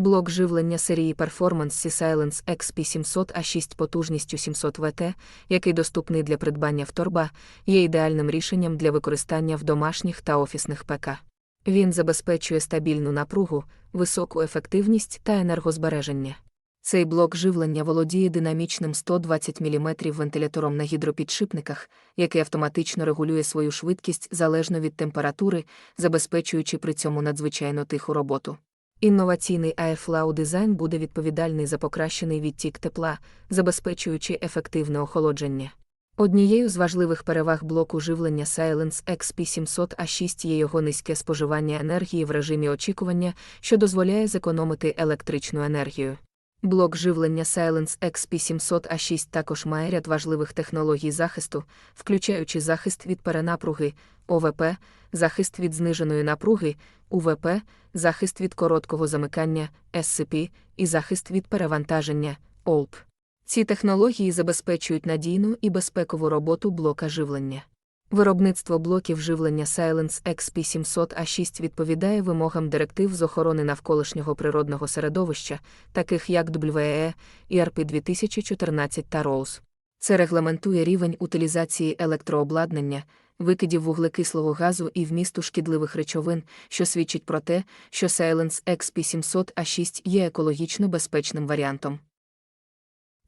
Блок живлення серії Performance C-Silence XP700A6 потужністю 700 Вт, який доступний для придбання в торба, є ідеальним рішенням для використання в домашніх та офісних ПК. Він забезпечує стабільну напругу, високу ефективність та енергозбереження. Цей блок живлення володіє динамічним 120 мм вентилятором на гідропідшипниках, який автоматично регулює свою швидкість залежно від температури, забезпечуючи при цьому надзвичайно тиху роботу. Інноваційний Airflow дизайн буде відповідальний за покращений відтік тепла, забезпечуючи ефективне охолодження. Однією з важливих переваг блоку живлення Silence XP700A6 є його низьке споживання енергії в режимі очікування, що дозволяє зекономити електричну енергію. Блок живлення Silence XP700A6 також має ряд важливих технологій захисту, включаючи захист від перенапруги, ОВП, захист від зниженої напруги, УВП, захист від короткого замикання, SCP і захист від перевантаження, ОЛП. Ці технології забезпечують надійну і безпекову роботу блока живлення. Виробництво блоків живлення Silence XP700A6 відповідає вимогам директив з охорони навколишнього природного середовища, таких як WEE, ERP 2014 та ROSE. Це регламентує рівень утилізації електрообладнання, викидів вуглекислого газу і вмісту шкідливих речовин, що свідчить про те, що Silence XP700A6 є екологічно безпечним варіантом.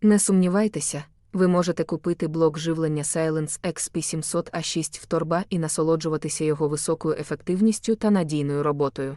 Не сумнівайтеся, ви можете купити блок живлення Silence XP700A6 в торба і насолоджуватися його високою ефективністю та надійною роботою.